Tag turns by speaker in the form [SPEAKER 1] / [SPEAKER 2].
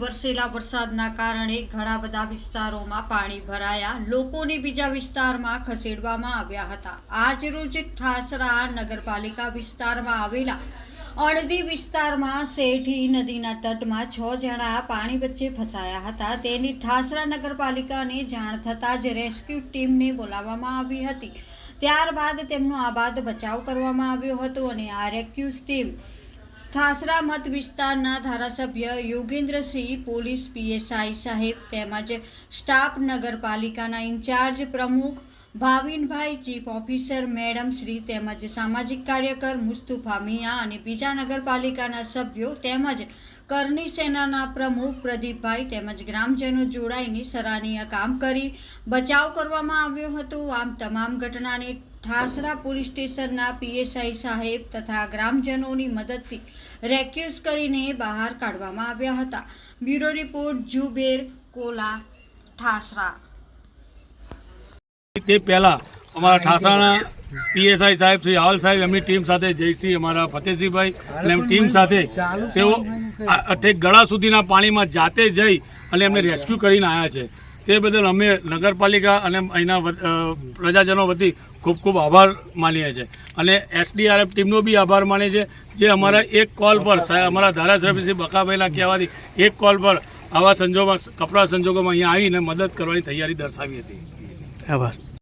[SPEAKER 1] વરસેલા વરસાદના કારણે ઘણા બધા વિસ્તારોમાં પાણી ભરાયા. લોકોને બીજા વિસ્તારમાં ખસેડવામાં આવ્યા હતા. આજ રોજ ઠાસરા નગરપાલિકા વિસ્તારમાં આવેલા અણદી વિસ્તારમાં શેઠી નદીના તટમાં છ જણા પાણી વચ્ચે ફસાયા હતા. તેની ઠાસરા નગરપાલિકાને જાણ થતાં જ રેસ્ક્યુ ટીમને બોલાવવામાં આવી હતી. ત્યારબાદ તેમનો આબાદ બચાવ કરવામાં આવ્યો હતો અને આ રેસ્ક્યુ ટીમ ઠાસરા મત વિસ્તારના ધારાસભ્ય યોગેન્દ્રસિંહ પોલીસ પીએસઆઈ સાહેબ તેમજ સ્ટાફ નગરપાલિકાના ઇન્ચાર્જ પ્રમુખ Bhavinbhai, chief officer, madam, Shri તેમજ સામાજિક કાર્યકર મુસ્તુફા મિયા અને બીજા નગરપાલિકાના સભ્યો તેમજ કરની સેનાના પ્રમુખ પ્રદીપભાઈ તેમજ ગ્રામજનો જોડાઈને સરાહનીય કામ કરી બચાવ કરવામાં આવ્યો હતો. આમ તમામ ઘટનાને ઠાસરા પોલીસ સ્ટેશનના પીએસઆઈ સાહેબ તથા ગ્રામજનોની મદદથી રેક્યુઝ કરીને બહાર કાઢવામાં આવ્યા હતા. Bureau report Zuber Kola, Thasra.
[SPEAKER 2] તે પહેલાં અમારા ઠાસાણા પીએસઆઈ સાહેબ શ્રી હાલ સાહેબ, એમની ટીમ સાથે જયસિંહ, અમારા ફતેહસિંહભાઈ અને એમની ટીમ સાથે તેઓ ઠેક ગળા સુધીના પાણીમાં જાતે જઈ અને એમને રેસ્ક્યુ કરીને આવ્યા છે. તે બદલ અમે નગરપાલિકા અને અહીંના પ્રજાજનો વતી ખૂબ ખૂબ આભાર માનીએ છીએ. અને એસડીઆરએફ ટીમનો બી આભાર માનીએ છીએ જે અમારા એક કોલ પર અમારા ધારાસભ્ય શ્રી બકાભાઈના કહેવાથી એક કોલ પર આવા સંજોગોમાં, કપરા સંજોગોમાં અહીંયા આવીને મદદ કરવાની તૈયારી દર્શાવી હતી.
[SPEAKER 3] આભાર.